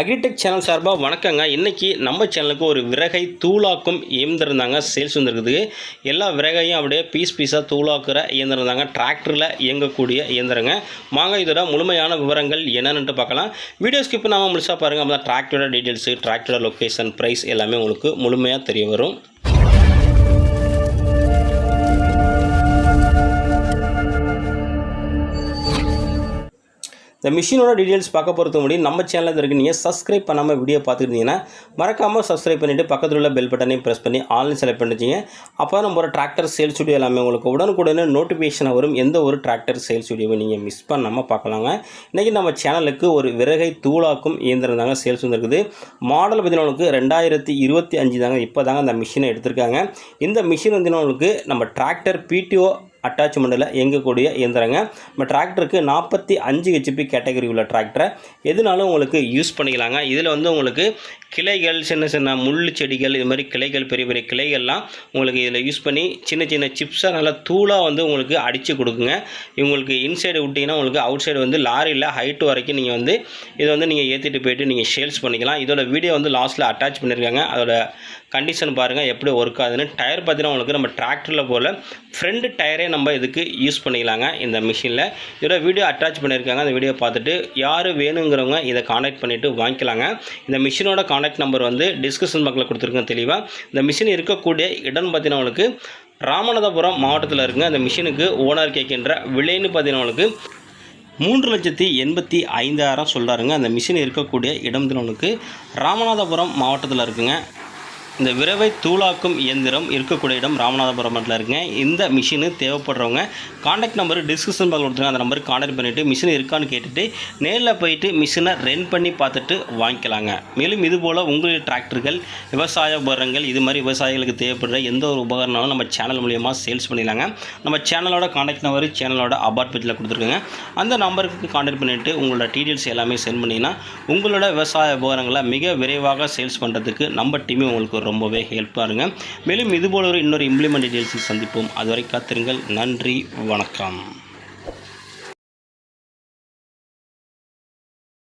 Agritech channel சார்பாக வணக்கங்க. இன்றைக்கி நம்ம சேனலுக்கு ஒரு விறகை தூளாக்கும் இயந்திரம் தாங்க சேல்ஸ் வந்துருக்குது. எல்லா விறகையும் அப்படியே பீஸ் பீஸாக தூளாக்குற இயந்திரம் தாங்க டிராக்டரில் இயங்கக்கூடிய இயந்திரங்க. வாங்க இதோட முழுமையான விவரங்கள் என்னென்னு பார்க்கலாம். வீடியோ ஸ்கிப் நாம முழுசாக பாருங்கள் அப்போ தான் டிராக்டரோட டீட்டெயில்ஸு டிராக்டரோட லொக்கேஷன் ப்ரைஸ் எல்லாமே உங்களுக்கு முழுமையாக தெரிய வரும். இந்த மிஷினோட டீட்டெயில்ஸ் பார்க்க பொறுத்த முடியும் நம்ம சேனலில் இருக்கு நீங்கள் சப்ஸ்கிரைப் பண்ணாமல் வீடியோ பார்த்துக்கிட்டீங்கன்னா மறக்காமல் சப்ஸ்கிரைப் பண்ணிவிட்டு பக்கத்தில் உள்ள பெல் பட்டனையும் ப்ரெஸ் பண்ணி ஆன்லைன் செலக்ட் பண்ணிச்சிங்க அப்போ நம்ம ஒரு டிராக்டர் சேல்ஸ் வீடியோ எல்லாமே உங்களுக்கு உடனுக்குடனே நோட்டிஃபிகேஷன் வரும். எந்த ஒரு டிராக்டர் சேல்ஸ் வீடியோவை நீங்கள் மிஸ் பண்ணாமல் பார்க்கலாங்க. இன்றைக்கி நம்ம சேனலுக்கு ஒரு விறகை தூளாக்கும் இயந்திரம் தாங்க சேல்ஸ் வந்துருக்குது. மாடல் பார்த்தீங்கன்னா ரெண்டாயிரத்தி இருபத்தி அஞ்சு தாங்க இப்போ தாங்க அந்த மிஷினை எடுத்திருக்காங்க. இந்த மிஷின் வந்து உங்களுக்கு நம்ம டிராக்டர் பிடிஓ அட்டாச்மெண்ட்டில் இயங்கக்கூடிய இயந்திரங்க. நம்ம டிராக்டருக்கு நாற்பத்தி அஞ்சு ஹெச்பி கேட்டகரி உள்ள டிராக்டரை எதுனாலும் உங்களுக்கு யூஸ் பண்ணிக்கலாங்க. இதில் வந்து உங்களுக்கு கிளைகள் சின்ன சின்ன முள் செடிகள் இது மாதிரி கிளைகள் பெரிய பெரிய கிளைகள்லாம் உங்களுக்கு இதில் யூஸ் பண்ணி சின்ன சின்ன சிப்ஸாக நல்லா தூளாக வந்து உங்களுக்கு அடித்து கொடுக்குங்க. இவங்களுக்கு இன்சைடு விட்டிங்கன்னா உங்களுக்கு அவுட் சைடு வந்து லாரியில் ஹைட்டு வரைக்கும் நீங்கள் வந்து இதை வந்து நீங்கள் ஏற்றிட்டு போயிட்டு நீங்கள் சேல்ஸ் பண்ணிக்கலாம். இதோட வீடியோ வந்து லாஸ்ட்டில் அட்டாச் பண்ணியிருக்காங்க. அதோட கண்டிஷன் பாருங்கள் எப்படி ஒர்க் ஆகுதுன்னு. டயர் பார்த்தீங்கன்னா உங்களுக்கு நம்ம டிராக்டரில் போல் ஃப்ரண்ட் டயரே நம்ம இதுக்கு யூஸ் பண்ணிக்கலாங்க இந்த மிஷினில் இதோட வீடியோ அட்டாச் பண்ணியிருக்காங்க. அந்த வீடியோ பார்த்துட்டு யார் வேணுங்கிறவங்க இதை காண்டாக்ட் பண்ணிவிட்டு வாங்கிக்கலாங்க. இந்த மிஷினோட காண்டாக்ட் நம்பர் வந்து டிஸ்கிரிப்ஷன் பக்கில் கொடுத்துருக்கேன் தெளிவாக இந்த மிஷின் இருக்கக்கூடிய இடம் பார்த்தீங்கன்னா உங்களுக்கு ராமநாதபுரம் மாவட்டத்தில் இருக்குங்க. அந்த மிஷினுக்கு ஓனர் கேட்கின்ற விலைன்னு பார்த்தீங்கன்னா உங்களுக்கு மூன்று லட்சத்தி எண்பத்தி ஐந்தாயிரம் சொல்கிறாருங்க அந்த மிஷின் இருக்கக்கூடிய இடம் உங்களுக்கு ராமநாதபுரம் மாவட்டத்தில் இருக்குங்க. இந்த விரைவை தூளாக்கும் இயந்திரம் இருக்கக்கூடிய இடம் ராமநாதபுரம் மட்டில் இருக்குங்க. இந்த மிஷினு தேவைப்படுறவங்க காண்டாக்ட் நம்பர் டிஸ்கிரிப்ஷன் பாக்ஸ் கொடுத்துருங்க. அந்த நம்பருக்கு காண்டாக்ட் பண்ணிவிட்டு மிஷின் இருக்கான்னு கேட்டுட்டு நேரில் போயிட்டு மிஷினை ரென் பண்ணி பார்த்துட்டு வாங்கிக்கலாங்க. மேலும் இதுபோல் உங்களுடைய டிராக்டர்கள் விவசாய உபகரணங்கள் இது மாதிரி விவசாயிகளுக்கு தேவைப்படுற எந்த ஒரு உபகரணங்களும் நம்ம சேனல் மூலியமாக சேல்ஸ் பண்ணிடலாங்க. நம்ம சேனலோட காண்டாக்ட் நம்பர் சேனலோட அபார்ட் பேஜில் கொடுத்துருக்குங்க. அந்த நம்பருக்கு காண்டாக்ட் பண்ணிவிட்டு உங்களோட டீட்டெயில்ஸ் எல்லாமே சென்ட் பண்ணிங்கன்னா உங்களோட விவசாய உபகரணங்களை மிக விரைவாக சேல்ஸ் பண்ணுறதுக்கு நம்ம டீமே உங்களுக்கு ரொம்பவே ஹெல்ப்பாக இருங்க. மேலும் இதுபோல ஒரு இன்னொரு இம்ப்ளிமெண்ட் டீட்டெயில்ஸில் சந்திப்போம். அதுவரை காத்திருங்கள். நன்றி. வணக்கம்.